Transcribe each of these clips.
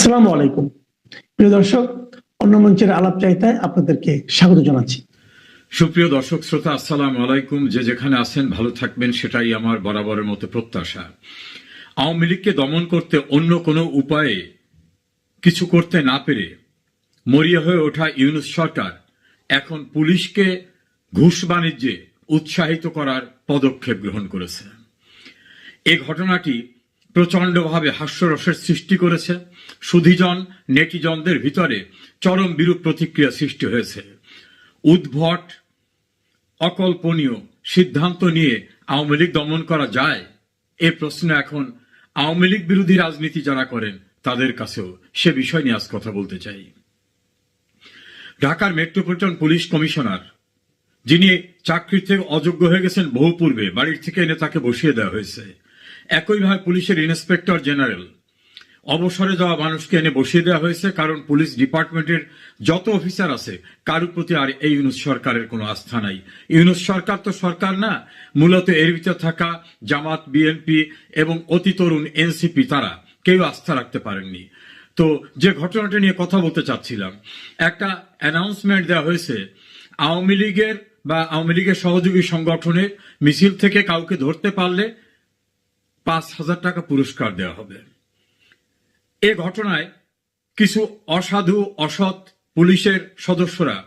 আসসালামু আলাইকুম। প্রিয় দর্শক, অন্য মঞ্চের আলাপ চাইতায় আপনাদেরকে স্বাগত জানাচ্ছি। সুপ্রিয় দর্শক, শ্রোতা, আসসালাম আলাইকুম। যে যেখানে আছেন, ভালো থাকবেন, সেটাই আমার বরাবরের মতো প্রত্যাশা। আওয়ামী লীগকে দমন করতে অন্য কোনো উপায়ে কিছু করতে না পেরে মরিয়া হয়ে ওঠা ইউনুস সরকার এখন পুলিশকে ঘুষ বাণিজ্যে উৎসাহিত করার পদক্ষেপ গ্রহণ করেছে। এই ঘটনাটি প্রচণ্ডভাবে হাস্যরসের সৃষ্টি করেছে। সুধীজন, নেটিজনদের ভিতরে চরম বিরূপ প্রতিক্রিয়া সৃষ্টি হয়েছে। উদ্ভট, অকল্পনীয় সিদ্ধান্ত নিয়ে আওয়ামী লীগ দমন করা যায়? এ প্রশ্ন এখন আওয়ামী লীগ বিরোধী রাজনীতি যারা করেন, তাদের কাছেও সে বিষয় নিয়ে আজ কথা বলতে চাই। ঢাকার মেট্রোপলিটন পুলিশ কমিশনার, যিনি চাকরি থেকে অযোগ্য হয়ে গেছেন বহু পূর্বে, বাড়ির থেকে এনে তাকে বসিয়ে দেওয়া হয়েছে। একইভাবে পুলিশের ইন্সপেক্টর জেনারেল। অবসরে যাওয়া মানুষকে এনে বসিয়ে দেওয়া হয়েছে, কারণ পুলিশ ডিপার্টমেন্টের যত অফিসার আছে, কারোর প্রতি আর এই ইউনুস সরকারের কোনো আস্থা নাই। ইউনুস সরকার তো সরকার না, মূলত এর ভিতর থাকা জামাত, বিএনপি এবং অতি তরুণ এনসিপি তারা, কেউ আস্থা রাখতে পারেননি। তো যে ঘটনাটা নিয়ে কথা বলতে চাচ্ছিলাম, একটা অ্যানাউন্সমেন্ট দেওয়া হয়েছে, আওয়ামী লীগের বা আওয়ামী লীগের সহযোগী সংগঠনের মিছিল থেকে কাউকে ধরতে পারলে পাঁচ হাজার টাকা পুরস্কার দেওয়া হবে। এ ঘটনায় কিছু অসাধু, অসৎ পুলিশের সদস্যরা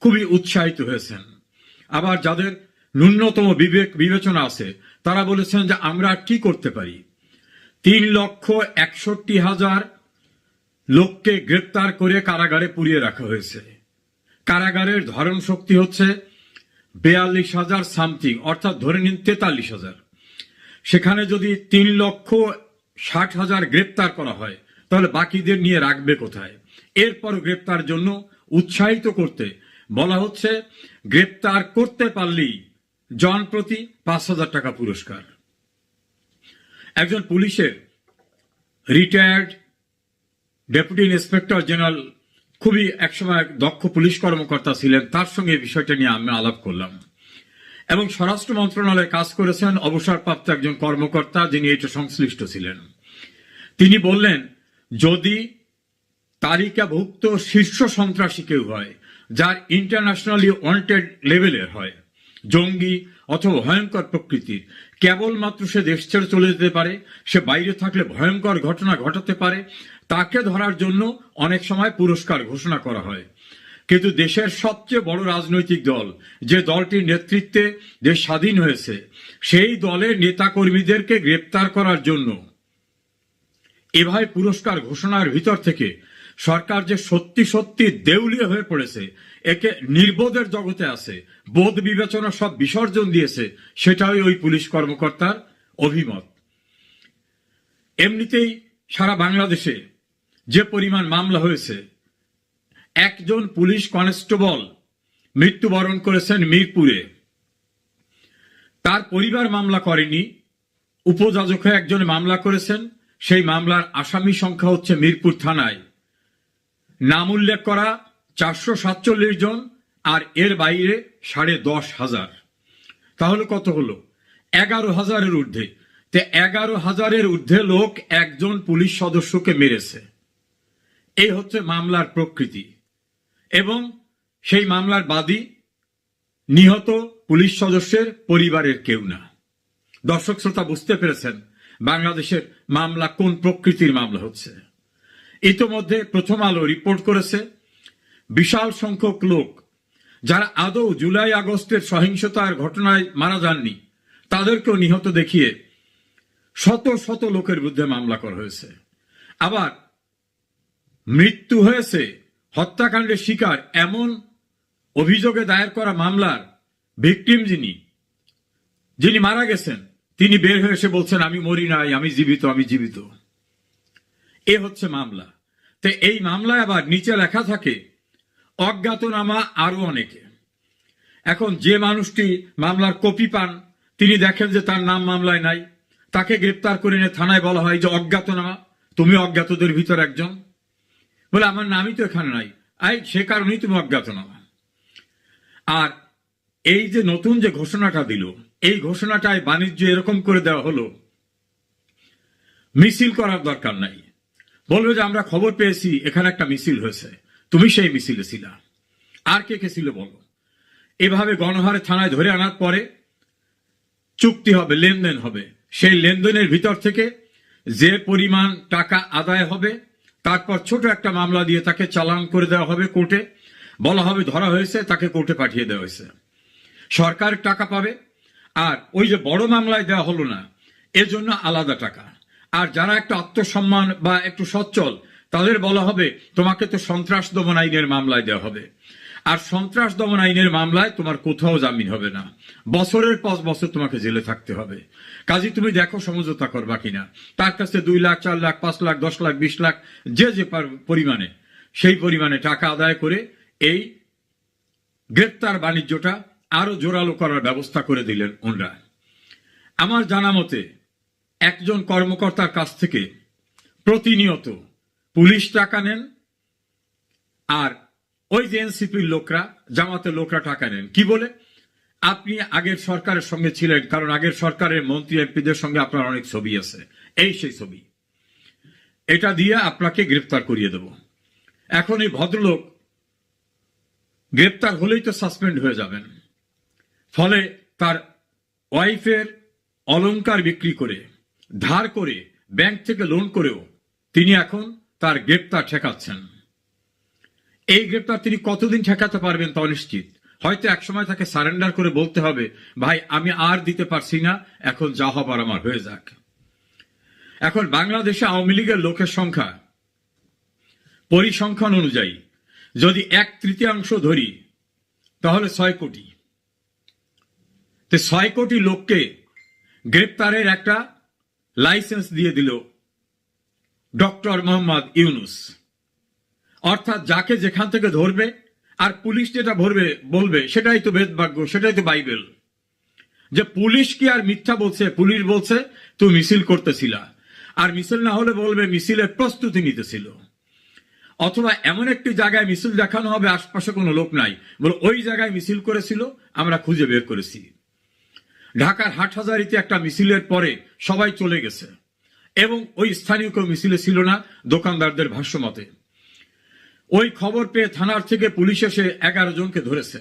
খুবই উৎসাহিত হয়েছেন। আবার যাদের ন্যূনতম বিবেক বিবেচনা আছে, তারা বলেছেন যে আমরা কি করতে পারি? তিন লক্ষ একষট্টি হাজার লোককে গ্রেপ্তার করে কারাগারে পুড়িয়ে রাখা হয়েছে। কারাগারের ধারণ শক্তি হচ্ছে বেয়াল্লিশ হাজার সামথিং, অর্থাৎ ধরে নিন তেতাল্লিশ হাজার। সেখানে যদি তিন লক্ষ ষাট হাজার গ্রেপ্তার করা হয়, তাহলে বাকিদের নিয়ে রাখবে কোথায়? এরপর গ্রেপ্তার জন্য উৎসাহিত করতে বলা হচ্ছে, গ্রেপ্তার করতে পারলেই জন প্রতি পাঁচ হাজার টাকা পুরস্কার। একজন পুলিশের রিটায়ার্ড ডেপুটি ইন্সপেক্টর জেনারেল খুবই একসময় দক্ষ পুলিশ কর্মকর্তা ছিলেন, তার সঙ্গে বিষয়টা নিয়ে আমি আলাপ করলাম। এবং স্বরাষ্ট্র মন্ত্রণালয়ে কাজ করেছেন অবসরপ্রাপ্ত একজন কর্মকর্তা যিনি এটা সংশ্লিষ্ট ছিলেন। তিনি বললেন, যদি তালিকাভুক্ত শীর্ষ সন্ত্রাসী কেউ হয়, যার ইন্টারন্যাশনালি ওয়ান্টেড লেভেলের হয়, জঙ্গি অথবা ভয়ঙ্কর প্রকৃতির, কেবলমাত্র সে দেশ ছেড়ে চলে যেতে পারে, সে বাইরে থাকলে ভয়ঙ্কর ঘটনা ঘটাতে পারে, তাকে ধরার জন্য অনেক সময় পুরস্কার ঘোষণা করা হয়। কিন্তু দেশের সবচেয়ে বড় রাজনৈতিক দল যে দলটির নেতৃত্বে দেশ স্বাধীন হয়েছে, সেই দলের নেতাকর্মীদেরকে গ্রেপ্তার করার জন্য। এভাবে পুরস্কার ঘোষণার ভিতর থেকে সরকার যে সত্যি সত্যি দেউলিয়া হয়ে পড়েছে, একে নির্বোধের জগতে আছে, বোধ বিবেচনা সব বিসর্জন দিয়েছে, সেটাই ওই পুলিশ কর্মকর্তার অভিমত। এমনিতেই সারা বাংলাদেশে যে পরিমাণ মামলা হয়েছে একজন পুলিশ কনস্টেবল মৃত্যুবরণ করেছেন মিরপুরে। তার পরিবার মামলা করেনি, উপযাজক একজন মামলা করেছেন, সেই মামলার আসামি সংখ্যা হচ্ছে মিরপুর থানায়। নাম উল্লেখ করা চারশো সাতচল্লিশ জন আর এর বাইরে সাড়ে দশ হাজার। তাহলে কত হলো? এগারো হাজারের ঊর্ধ্বে। তে এগারো হাজারের ঊর্ধ্বে লোক একজন পুলিশ সদস্যকে মেরেছে। এই হচ্ছে মামলার প্রকৃতি। এবং সেই মামলার বাদী নিহত পুলিশ সদস্যের পরিবারের কেউ না। দর্শক শ্রোতা, বুঝতে পেরেছেন বাংলাদেশের মামলা কোন প্রকৃতির মামলা হচ্ছে। ইতোমধ্যে প্রথম আলো রিপোর্ট করেছে, বিশাল সংখ্যক লোক যারা আদৌ জুলাই আগস্টের সহিংসতার ঘটনায় মারা যাননি, তাদেরকেও নিহত দেখিয়ে শত শত লোকের বিরুদ্ধে মামলা করা হয়েছে। আবার মৃত্যু হয়েছে হত্যাকাণ্ডের শিকার এমন অভিযোগে দায়ের করা মামলার ভিকটিম যিনি যিনি মারা গেছেন, তিনি বের হয়ে এসে বলছেন, আমি মরি নাই, আমি জীবিত আমি জীবিত। এ হচ্ছে মামলা। তো এই মামলায় আবার নিচে লেখা থাকে, অজ্ঞাতনামা আরও অনেকে। এখন যে মানুষটি মামলার কপি পান, তিনি দেখেন যে তার নাম মামলায় নাই। তাকে গ্রেপ্তার করে এনে থানায় বলা হয় যে, অজ্ঞাতনামা, তুমি অজ্ঞাতদের ভিতর একজন। বলে, আমার নামই তো এখানে নাই। আই, সে কারণেই তুমি অজ্ঞাতনামা আর এই যে নতুন যে ঘোষণাটা দিল, এই ঘোষণাটায় বাণিজ্য এরকম করে দেওয়া হলো, মিছিল করার দরকার নাই। বলবে যে, আমরা খবর পেয়েছি, এখানে একটা মিছিল হয়েছে। তুমি সেই মিছিলে ছিলা। আর কে কে ছিল বলো? এভাবে গণহারে থানায় ধরে আনার পরে চুক্তি হবে, লেনদেন হবে। সেই লেনদেনের ভিতর থেকে যে পরিমাণ টাকা আদায় হবে তারপর ছোট একটা মামলা দিয়ে তাকে চালান করে দেওয়া হবে কোর্টে। বলা হবে ধরা হয়েছে, তাকে কোর্টে পাঠিয়ে দেওয়া হয়েছে। সরকার টাকা পাবে, আর ওই যে বড় মামলায় দেওয়া হলো না এজন্য আলাদা টাকা। আর যারা একটা আত্মসম্মান বা একটু সচ্ছল, তাদের বলা হবে, তোমাকে তো সন্ত্রাস দমন আইনের মামলায় দেওয়া হবে। আর সন্ত্রাস দমন আইনের মামলায় তোমার কোথাও জামিন হবে না। বছরের পর বছর তোমাকে জেলে থাকতে হবে। কাজে, তুমি দেখো সমঝোতা করবা কিনা। তার কাছে দুই লাখ, চার লাখ, পাঁচ লাখ, দশ লাখ, বিশ লাখ, যে যে পরিমাণে, সেই পরিমাণে টাকা আদায় করে এই গ্রেপ্তার বাণিজ্যটা আরও জোরালো করার ব্যবস্থা করে দিলেন ওনরা। আমার জানা মতে, একজন কর্মকর্তার কাছ থেকে প্রতিনিয়ত পুলিশ টাকা নেন আর ওই যে এনসিপির লোকরা, জামাতের লোকরা টাকা নেন। কি বলে? আপনি আগের সরকারের সঙ্গে ছিলেন, কারণ আগের সরকারের মন্ত্রী, এমপিদের সঙ্গে আপনার অনেক ছবি আছে। এই সেই ছবি। এটা দিয়ে আপনাকে গ্রেপ্তার করিয়ে দেব। এখন এই ভদ্রলোক গ্রেপ্তার হলেই তো সাসপেন্ড হয়ে যাবেন। ফলে তার ওয়াইফের অলংকার বিক্রি করে, ধার করে, ব্যাংক থেকে লোন করেও তিনি এখন তার গ্রেপ্তার ঠেকাচ্ছেন। এই গ্রেপ্তার তিনি কতদিন ঠেকাতে পারবেন তা অনিশ্চিত হয়তো একসময় তাকে সারেন্ডার করে বলতে হবে, ভাই, আমি আর দিতে পারছি না, এখন যা হবার আমার হয়ে যাক। এখন বাংলাদেশে আওয়ামী লীগের লোকের সংখ্যা, পরিসংখ্যান অনুযায়ী, যদি এক তৃতীয়াংশ ধরি, তাহলে ছয় কোটি। তো ছয় কোটি লোককে গ্রেপ্তারের একটা লাইসেন্স দিয়ে দিল ডক্টর মোহাম্মদ ইউনুস। অর্থাৎ যাকে যেখান থেকে ধরবে আর পুলিশ যেটা ধরবে বলবে, সেটাই তো বেদভাগ্য সেটাই তো বাইবেল। যে পুলিশ কি আর মিথ্যা বলছে, পুলিশ বলছে, তুই মিছিল করতেছিলা। আর মিছিল না হলে বলবে, মিছিলের প্রস্তুতি নিতেছিল। অথবা এমন একটি জায়গায় মিছিল দেখানো হবে, আশপাশে কোনো লোক নাই। বলে, ওই জায়গায় মিছিল করেছিল, আমরা খুঁজে বের করেছি। ঢাকার হাটহাজারিতে একটা মিছিলের পরে সবাই চলে গেছে। এবং ওই স্থানীয় কেউ মিছিলে ছিল না, দোকানদারদের ভাষ্য মতে ওই খবর পেয়ে থানার থেকে পুলিশ এসে এগারো জনকে ধরেছে।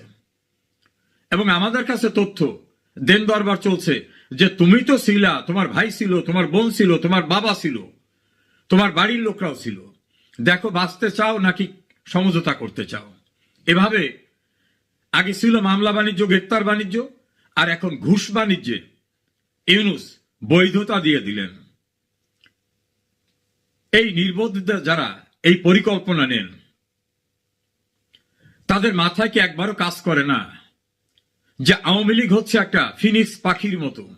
এবং আমাদের কাছে তথ্য, দেন দরবার চলছে যে তুমি তো ছিলা, তোমার ভাই ছিল, তোমার বোন ছিল, তোমার বাবা ছিল, তোমার বাড়ির লোকরাও ছিল। দেখো, বাঁচতে চাও নাকি সমঝোতা করতে চাও? এভাবে আগে ছিল মামলা বাণিজ্য, গ্রেপ্তার বাণিজ্য, আর এখন ঘুষ বাণিজ্যে ইউনুস বৈধতা দিয়ে দিলেন। এই নির্বোধদের যারা, এই পরিকল্পনা নেন তাদের মাথায় কি একবারও কাজ করে না? যে আওয়ামী লীগ হচ্ছে একটা ফিনিক্স পাখির মতো।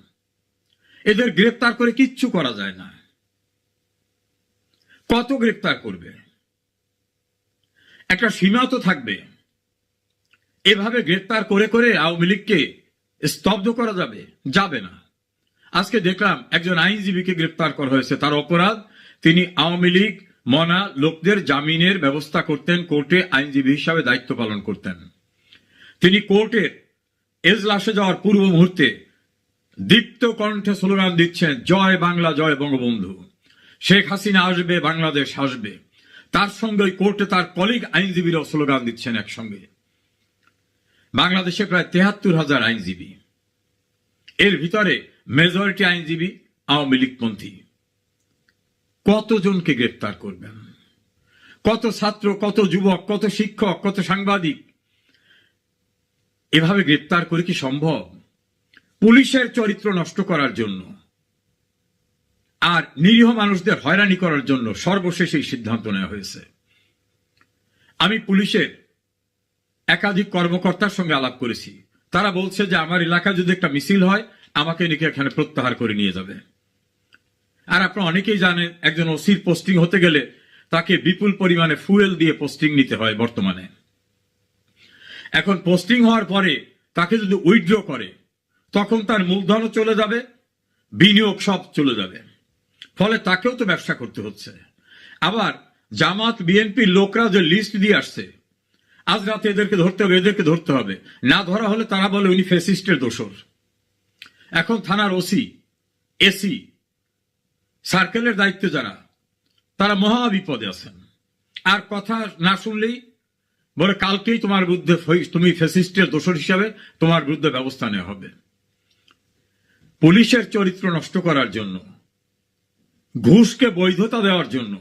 এদের গ্রেপ্তার করে কিচ্ছু করা যায় না। কত গ্রেপ্তার করবে? একটা সীমা তো থাকবে। এভাবে গ্রেপ্তার করে করে আওয়ামী লীগকে স্তব্ধ করা যাবে? যাবে না। আজকে দেখলাম একজন আইনজীবীকে গ্রেপ্তার করা হয়েছে। তার অপরাধ, তিনি আওয়ামী লীগ মনা লোকদের জামিনের ব্যবস্থা করতেন, কোর্টে আইনজীবী হিসাবে দায়িত্ব পালন করতেন। তিনি কোর্টের এজলাসে যাওয়ার পূর্ব মুহূর্তে দীপ্ত কণ্ঠে স্লোগান দিচ্ছেন, জয় বাংলা, জয় বঙ্গবন্ধু। শেখ হাসিনা আসবে, বাংলাদেশ আসবে। তার সঙ্গে কোর্টে তার কলিগ আইনজীবীরাও স্লোগান দিচ্ছেন একসঙ্গে। বাংলাদেশে প্রায় তেহাত্তর হাজার আইনজীবী। এর ভিতরে মেজরিটি আইনজীবী, আওয়ামী লীগপন্থী। কতজনকে গ্রেপ্তার করবেন? কত ছাত্র, কত যুবক, কত শিক্ষক, কত সাংবাদিক? এভাবে গ্রেপ্তার করে কি সম্ভব? পুলিশের চরিত্র নষ্ট করার জন্য আর নিরীহ মানুষদের হয়রানি করার জন্য সর্বশেষ এই সিদ্ধান্ত নেওয়া হয়েছে। আমি পুলিশের একাধিক কর্মকর্তার সঙ্গে আলাপ করেছি। তারা বলছে যে, আমার এলাকায় যদি একটা মিছিল হয়, আমাকে নাকি এখানে প্রত্যাহার করে নিয়ে যাবে। আর আপনারা অনেকেই জানেন, একজন ওসির পোস্টিং হতে গেলে তাকে বিপুল পরিমাণে ফুয়েল দিয়ে পোস্টিং নিতে হয় বর্তমানে। এখন পোস্টিং হওয়ার পরে তাকে যদি উইথড্র করে, তখন তার মূলধনও চলে যাবে, বিনিয়োগ সব চলে যাবে। ফলে তাকেও তো ব্যবসা করতে হচ্ছে। আবার জামাত, বিএনপির লোকরা যে লিস্ট দিয়ে আসছে, আজ রাতে এদেরকে ধরতে হবে, এদেরকে ধরতে হবে। না ধরা হলে তারা বলে উনি ফেসিস্টের দোষর। এখন থানার ওসি, এসি সার্কেলের দায়িত্বে যারা, তারা মহা বিপদে আছেন। আর কথা না শুনলেই বলে, কালকেই তোমার বিরুদ্ধে তুমি ফেসিস্টের দোষর হিসাবে তোমার বিরুদ্ধে ব্যবস্থা নেওয়া হবে। পুলিশের চরিত্র নষ্ট করার জন্য, ঘুষকে বৈধতা দেওয়ার জন্য,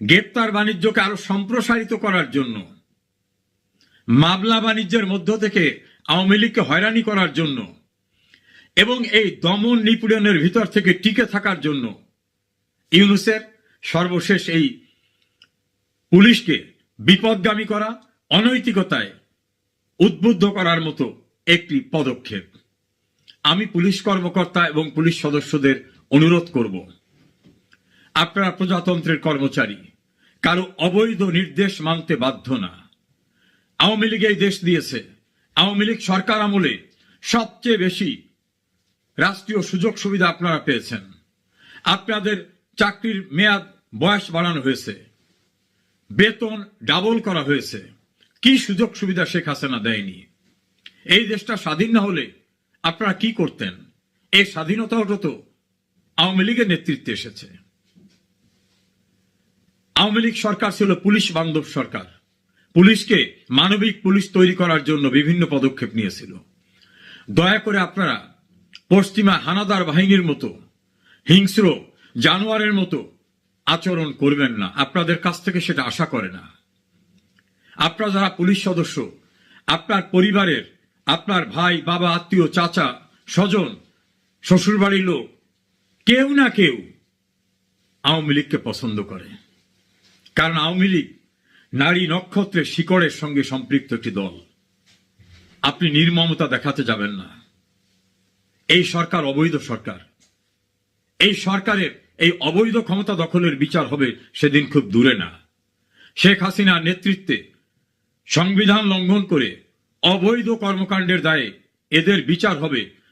গ্রেপ্তার বাণিজ্যকে আরও সম্প্রসারিত করার জন্য, মামলা বাণিজ্যের মধ্য থেকে আওয়ামী লীগকে হয়রানি করার জন্য, এবং এই দমন নিপীড়নের ভিতর থেকে টিকে থাকার জন্য ইউনুসের সর্বশেষ এই পুলিশকে বিপদগামী করা, অনৈতিকতায় উদ্বুদ্ধ করার মতো একটি পদক্ষেপ। আমি পুলিশ কর্মকর্তা এবং পুলিশ সদস্যদের অনুরোধ করব, আপনারা প্রজাতন্ত্রের কর্মচারী, কারও অবৈধ নির্দেশ মানতে বাধ্য না। আওয়ামী লীগ এই দেশ দিয়েছে। আওয়ামী লীগ সরকার আমলে সবচেয়ে বেশি রাষ্ট্রীয় সুযোগ সুবিধা আপনারা পেয়েছেন। আপনাদের চাকরির মেয়াদ বয়স বাড়ানো হয়েছে। বেতন ডাবল করা হয়েছে। কি সুযোগ সুবিধা শেখ হাসিনা দেয়নি? এই দেশটা স্বাধীন না হলে আপনারা কি করতেন? এই স্বাধীনতাটা তো আওয়ামী লীগের নেতৃত্বে এসেছে। আওয়ামী লীগ সরকার ছিল পুলিশ বান্ধব সরকার। পুলিশকে মানবিক পুলিশ তৈরি করার জন্য বিভিন্ন পদক্ষেপ নিয়েছিল। দয়া করে আপনারা পশ্চিমা হানাদার বাহিনীর মতো হিংস্র জানোয়ারের মতো আচরণ করবেন না। আপনাদের কাছ থেকে সেটা আশা করে না। আপনারা যারা পুলিশ সদস্য, আপনার পরিবারের, আপনার ভাই, বাবা, আত্মীয়, চাচা, স্বজন, শ্বশুরবাড়ির লোক, কেউ না কেউ আওয়ামী লীগকে পছন্দ করে। কারণ আওয়ামী লীগ নারী নক্ষত্রের শিকড়ের সঙ্গে সম্পৃক্ত একটি দল। আপনি নির্মমতা দেখাতে যাবেন না। এই সরকার অবৈধ সরকার। এই সরকারের এই অবৈধ ক্ষমতা দখলের বিচার হবে সেদিন খুব দূরে না। শেখ হাসিনার নেতৃত্বে সংবিধান লঙ্ঘন করে অবৈধ কর্মকাণ্ডের দায়ে এদের বিচার হবে